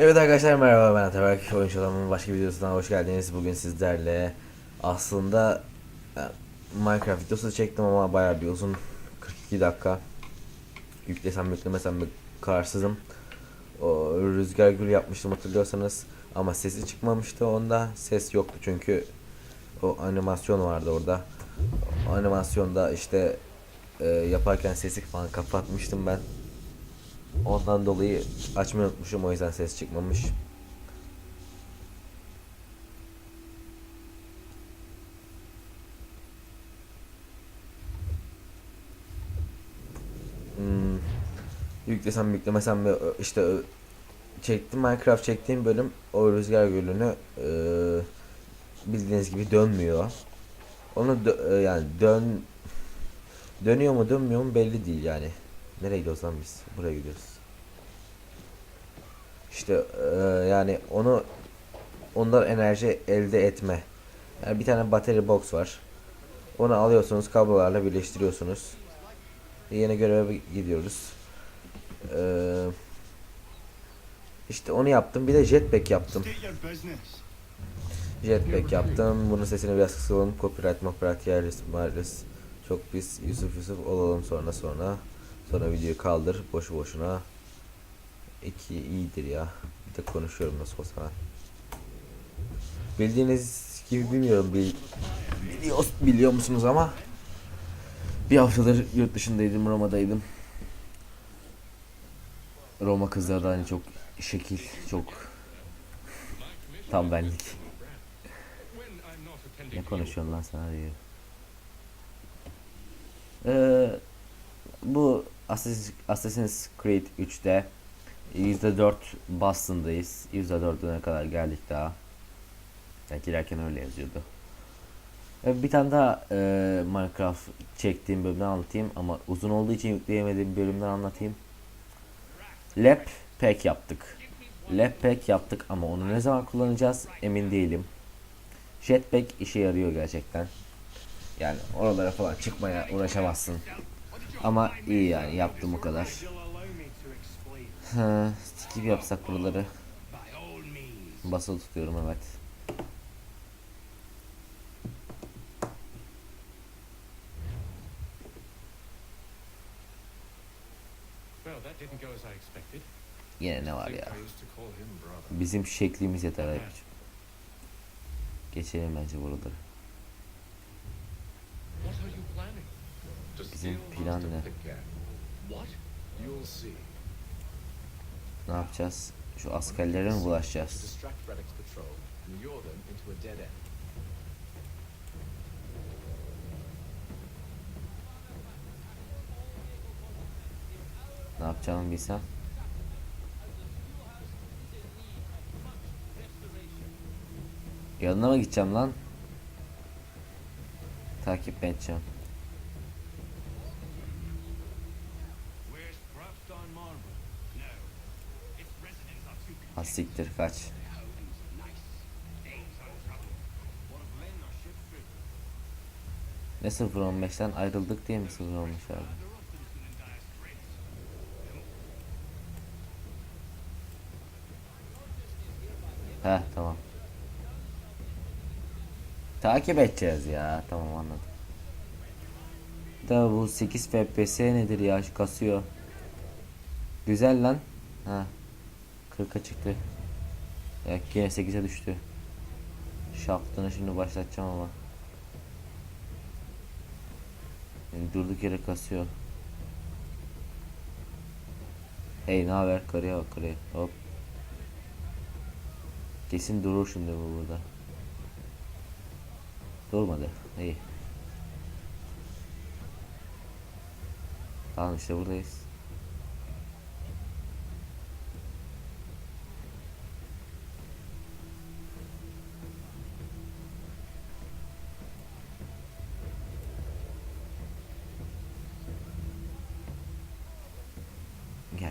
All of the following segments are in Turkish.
Evet arkadaşlar merhaba ben Ataberk Oyuncu Adam'ın başka bir videosuna hoş geldiniz. Bugün sizlerle aslında e, Minecraft videosu çektim ama bayağı bir uzun 42 dakika. Yüklesem yüklemesem mi kararsızım. O rüzgar gül yapmıştım hatırlıyorsanız ama sesi çıkmamıştı onda ses yoktu çünkü o animasyon vardı orada. O animasyonda işte e, yaparken sesi falan kapatmıştım ben. Ondan dolayı açmayı unutmuşum o yüzden ses çıkmamış. Hmm, yüklesem yüklemesem ö- işte çektim Minecraft çektiğim bölüm o rüzgar gölünü e, bildiğiniz gibi dönmüyor. Onu dö- e, yani dön dönüyor mu dönmüyor mu belli değil yani. Nereye gidiyoruz lan biz? Buraya gidiyoruz. İşte e, yani onu ondan enerji elde etme. Yani bir tane battery box var. Onu alıyorsunuz kablolarla birleştiriyorsunuz. Yeni göreve gidiyoruz. Ee, işte onu yaptım. Bir de jetpack yaptım. Jetpack yaptım. Bunun sesini biraz kısalım. Copyright, copyright marlis. Çok pis. Yusuf Yusuf olalım sonra sonra. Sonra videoyu kaldır. Boşu boşuna. İki iyidir ya. Bir de konuşuyorum nasıl olsa ben. Bildiğiniz gibi bilmiyorum. Bil, biliyor, biliyor musunuz ama bir haftadır yurt dışındaydım. Roma'daydım. Roma kızları da hani çok şekil, çok tam benlik. Ne konuşuyorsun lan sana diyor. Ee, bu Assassin's, Creed 3'te %4 Boston'dayız. %4'üne kadar geldik daha. Yani girerken öyle yazıyordu. Ee, bir tane daha e, Minecraft çektiğim bölümden anlatayım ama uzun olduğu için yükleyemediğim bölümden anlatayım. Lab pack yaptık. Lab pack yaptık ama onu ne zaman kullanacağız emin değilim. Jetpack işe yarıyor gerçekten. Yani oralara falan çıkmaya uğraşamazsın. Ama iyi yani yaptım o kadar. Ha, skip yapsak buraları. Basılı tutuyorum evet. Yine ne var ya. Bizim şeklimiz yeter. Geçelim bence buraları. Steal plan ne? Ne yapacağız? Şu askerlere mi bulaşacağız? Ne yapacağımı bilsem. Yanına mı gideceğim lan? Takip edeceğim? Ship free. Ne 0.15'ten ayrıldık diye mi 0.15 abi? Heh tamam. Takip edeceğiz ya. Tamam anladım. Da bu 8 FPS nedir ya? Şu kasıyor. Güzel lan. Ha. 40'a çıktı. Ya yine 8'e düştü. Şaftını şimdi başlatacağım ama. Yani durduk yere kasıyor. Hey ne haber? Karıya bak karıya. Hop. Kesin durur şimdi bu burada. Durmadı. İyi. Tamam işte buradayız.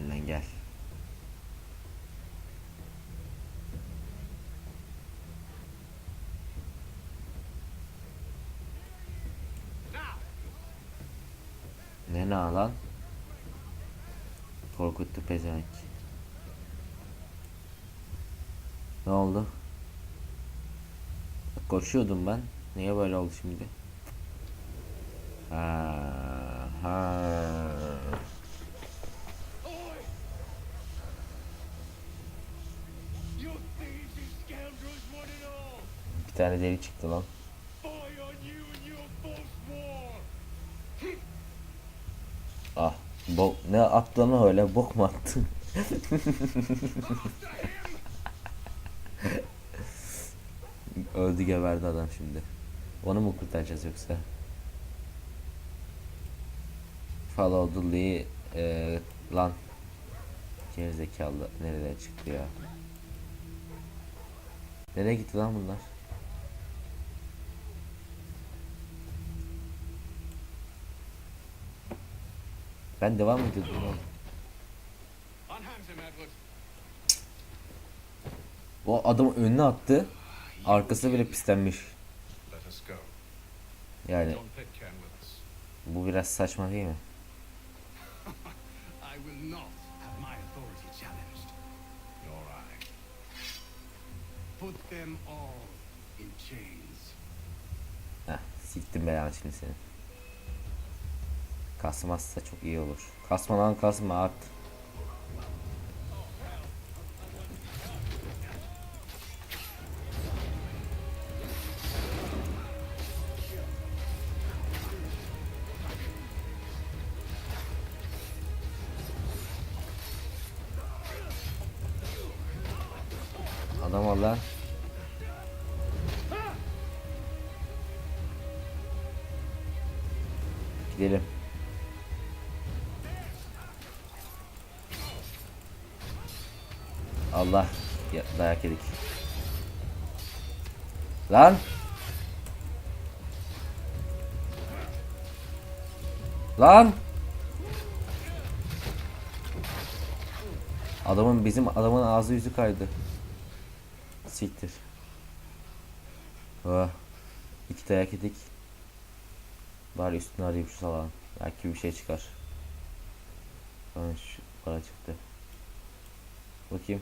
Lan gel. Ne ne lan? Korkuttu pezevenk. Ne oldu? Koşuyordum ben. Niye böyle oldu şimdi? Ha, ha. Bir tane deli çıktı lan. Ah. Bok, ne attı öyle? Bok mu attı? Öldü geberdi adam şimdi. Onu mu kurtaracağız yoksa? Follow the lead, e, lan. Gerizekalı nereden çıktı ya? Nereye gitti lan bunlar? Ben devam ediyordum oğlum. O adam önüne attı. Arkası bile pislenmiş. Yani bu biraz saçma değil mi? Put them all in chains. Heh, siktim belanı şimdi seni. Kasmazsa çok iyi olur. Kasma lan kasma at. Adam al dayak yedik. Lan! Lan! Adamın bizim adamın ağzı yüzü kaydı. Siktir. Oh. İki dayak yedik. Bari üstünü arayayım şu salağın. Belki bir şey çıkar. Bana şu para çıktı. Bakayım.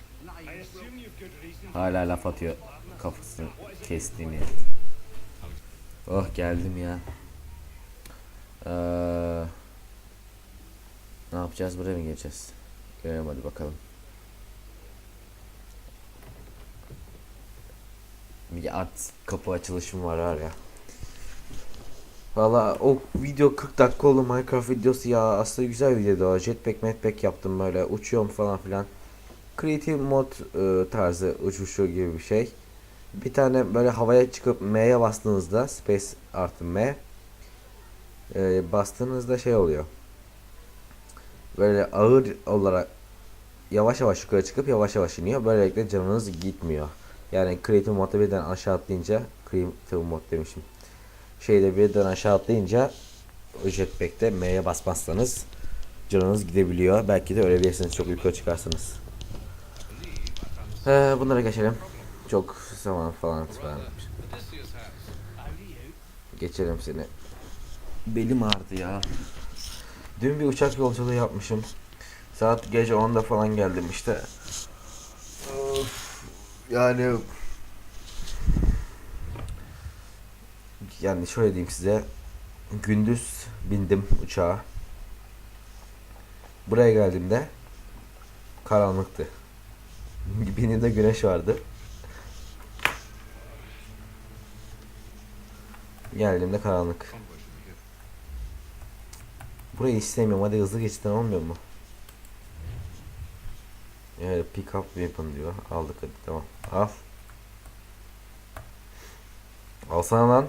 Hala laf atıyor. Kafasını kestiğini. Oh geldim ya. Ee, ne yapacağız? Buraya mı geçeceğiz? Görelim hadi bakalım. Bir art kapı açılışım var var ya. Valla o video 40 dakika oldu Minecraft videosu ya aslında güzel videodu o jetpack metpack yaptım böyle uçuyorum falan filan Creative mod e, tarzı uçuşu gibi bir şey. Bir tane böyle havaya çıkıp M'ye bastığınızda space artı M e, bastığınızda şey oluyor. Böyle ağır olarak yavaş yavaş yukarı çıkıp yavaş yavaş iniyor. Böylelikle canınız gitmiyor. Yani Creative modda birden aşağı atlayınca Creative mod demişim. Şeyde birden aşağı atlayınca jetpack'te M'ye basmazsanız canınız gidebiliyor. Belki de ölebilirsiniz çok yukarı çıkarsınız. Ee, bunlara geçelim. Çok zaman falan has. Geçelim seni. Belim ağrıdı ya. Dün bir uçak yolculuğu yapmışım. Saat gece 10'da falan geldim işte. Of, yani yani şöyle diyeyim size. Gündüz bindim uçağa. Buraya geldiğimde karanlıktı. Binimde güneş vardı. Geldiğimde karanlık. Burayı istemiyorum. Hadi hızlı geçitten olmuyor mu? Evet, pick up weapon diyor. Aldık hadi tamam. Al. Alsana lan.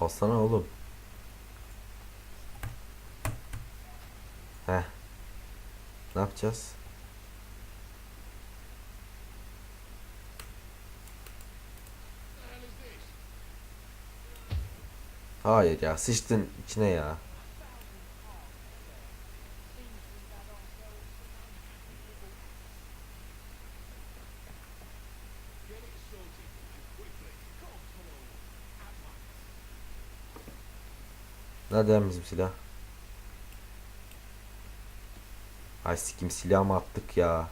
Alsana oğlum. yapacağız. Hayır ya sıçtın içine ya. Nerede bizim silah? Ay sikim silahımı attık ya.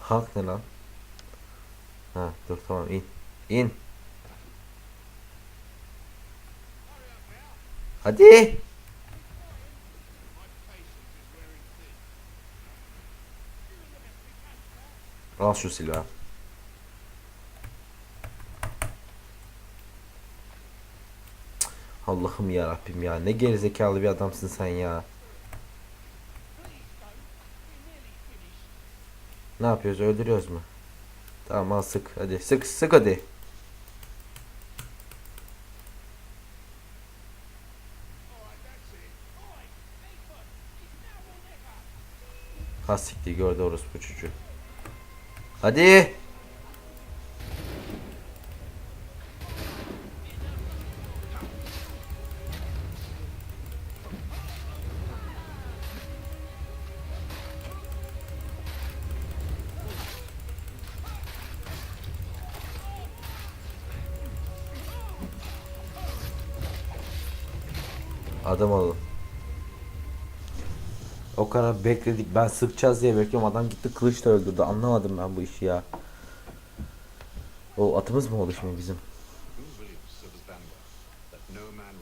Halk ne lan? Ha dur tamam in. İn. Hadi. Al şu silahı. Allah'ım ya Rabbim ya ne gerizekalı bir adamsın sen ya. Ne yapıyoruz öldürüyoruz mu? Tamam al sık hadi sık sık hadi. Ha siktir gördü orospu çocuğu. Hadi. O kadar bekledik. Ben sıkacağız diye bekliyorum. Adam gitti kılıçla öldürdü. Anlamadım ben bu işi ya. O atımız mı şimdi bizim? Who believes Silver's Vanguard that no man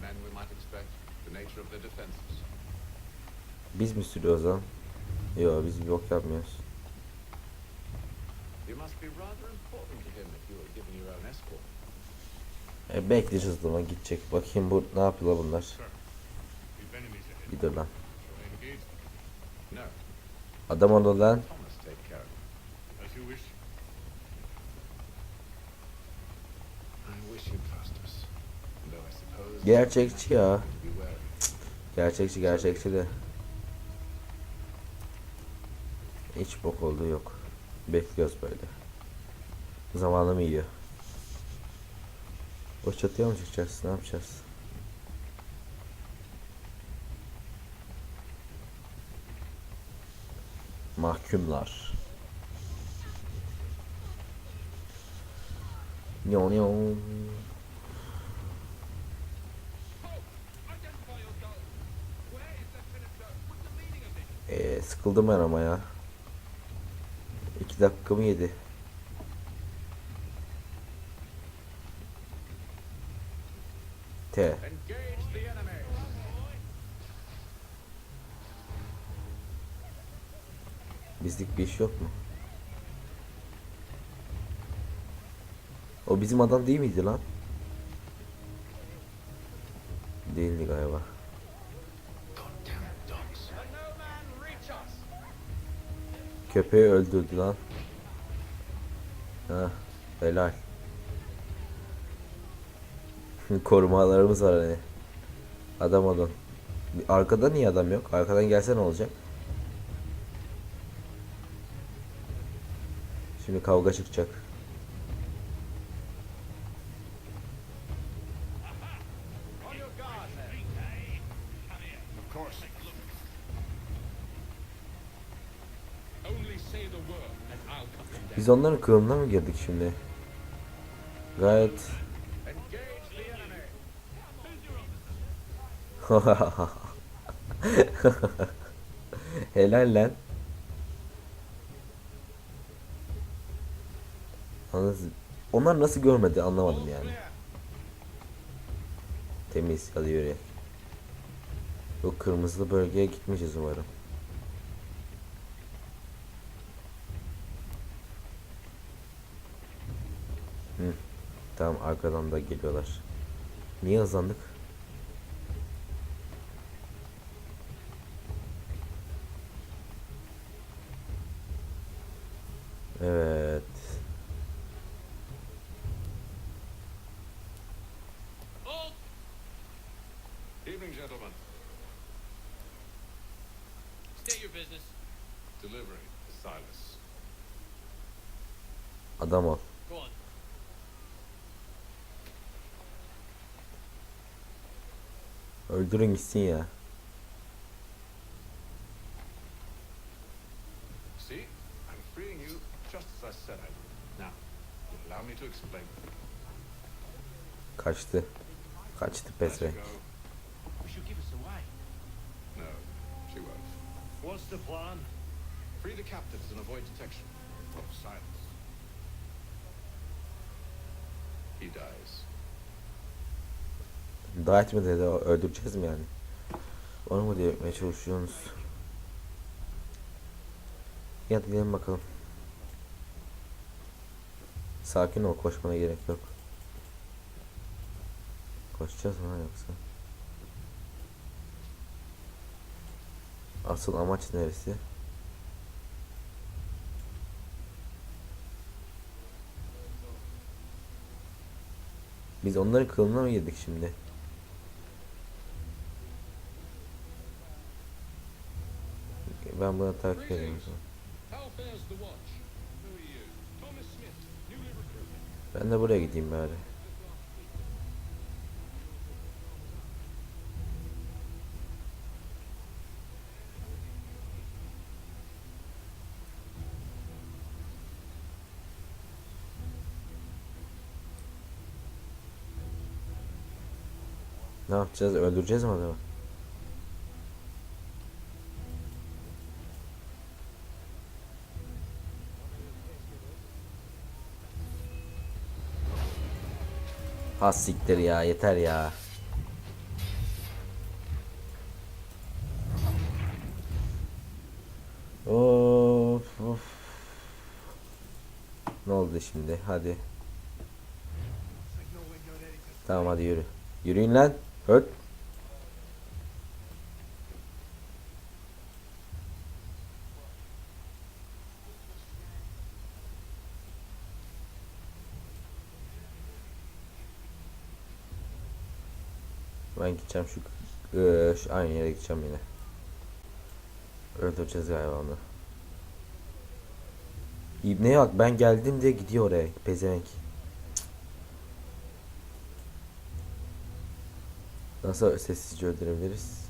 men we might expect? The nature of the defenses? Biz mi sürüyoruz lan? Yo biz bir bok yapmıyoruz. E, bekleyeceğiz zaman gidecek. Bakayım bu ne yapıyorlar bunlar. Gidiyor lan. Adam orada lan. Gerçekçi ya. wary. Gerçekçi gerçekçi de. Hiç bok olduğu yok. Bekliyoruz böyle. Zamanımı yiyor. O çatıya mı çıkacağız? Ne yapacağız? Mahkumlar. Nyo nyo. Identify your goal. Where is Lieutenant Jones? What's the meaning of this? Ee, sıkıldım ben ama ya. İki dakikamı yedi. T. Bizlik bir iş yok mu? O bizim adam değil miydi lan? Değildi galiba. Köpeği öldürdü lan. Helal. Korumalarımız var hani. Adam olun. Arkada niye adam yok? Arkadan gelse ne olacak? Şimdi kavga çıkacak. Biz onların kılığına mı girdik şimdi? Gayet helal lan. Onlar nasıl görmedi anlamadım yani. Temiz hadi yürü. Bu kırmızılı bölgeye gitmeyeceğiz umarım. Tamam arkadan da geliyorlar. Niye hızlandık? Evet. Halt! Evening, gentlemen. State your business. Delivery, Silas. Adam ol. Go on. or during Sia. See, I'm freeing you just as I said I would. Now, allow me to explain. Kaçtı. Kaçtı Petre. She'll give us away. No, she won't. What's the plan? Free the captives and avoid detection. Oh, silence. He dies. Daha etmedi de öldüreceğiz mi yani? Onu mu diye yapmaya çalışıyorsunuz? Hadi gidelim bakalım. Sakin ol koşmana gerek yok. Koşacağız mı yoksa? Asıl amaç neresi? Biz onların kılına mı girdik şimdi? Ben buna takip edeyim. Ben de buraya gideyim bari. Ne yapacağız? Öldüreceğiz mi adamı? Ha siktir ya yeter ya. Of of. Ne oldu şimdi? Hadi. Tamam hadi yürü. Yürüyün lan. Öt. Ben gideceğim şu, eee, şu aynı yere gideceğim yine. Öldüreceğiz galiba onu. İbneye bak ben geldim diye gidiyor oraya pezevenk. Nasıl sessizce öldürebiliriz?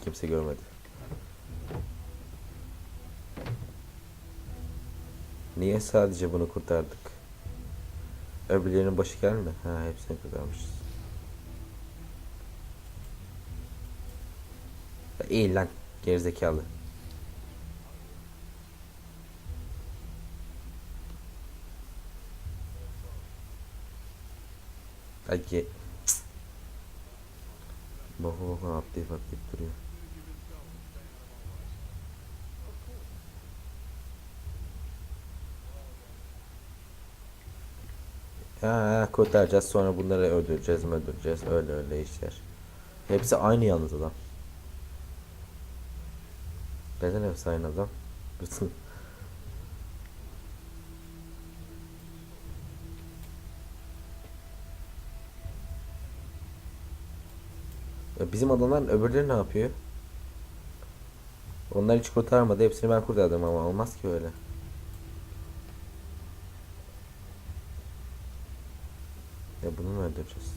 Kimse görmedi. Niye sadece bunu kurtardık? Öbürlerinin başı gelme. Ha hepsini kurtarmışız. İyi lan gerizekalı. Hadi. Bak bak atlayıp atlayıp duruyor. Ha, kurtaracağız sonra bunları öldüreceğiz mi öldüreceğiz öyle öyle işler. Hepsi aynı yalnız adam. Neden hepsi aynı adam? Bizim adamlar öbürleri ne yapıyor? Onlar hiç kurtarmadı. Hepsini ben kurtardım ama olmaz ki öyle. Ya bunu mu öldüreceğiz?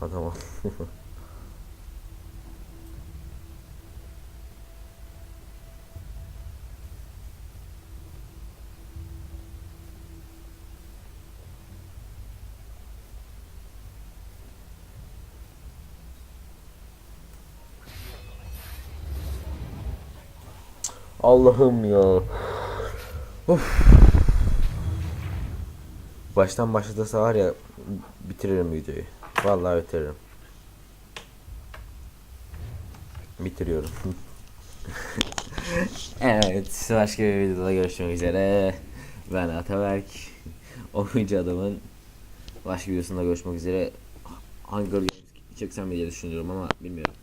Adam al. Allah'ım ya. Of. Baştan başlatırsa var ya bitiririm videoyu. Vallahi bitiririm. Bitiriyorum. evet, başka bir videoda görüşmek üzere. Ben Ataberk. Oyuncu adamın başka videosunda görüşmek üzere. Hangi videoyu çeksem diye düşünüyorum ama bilmiyorum.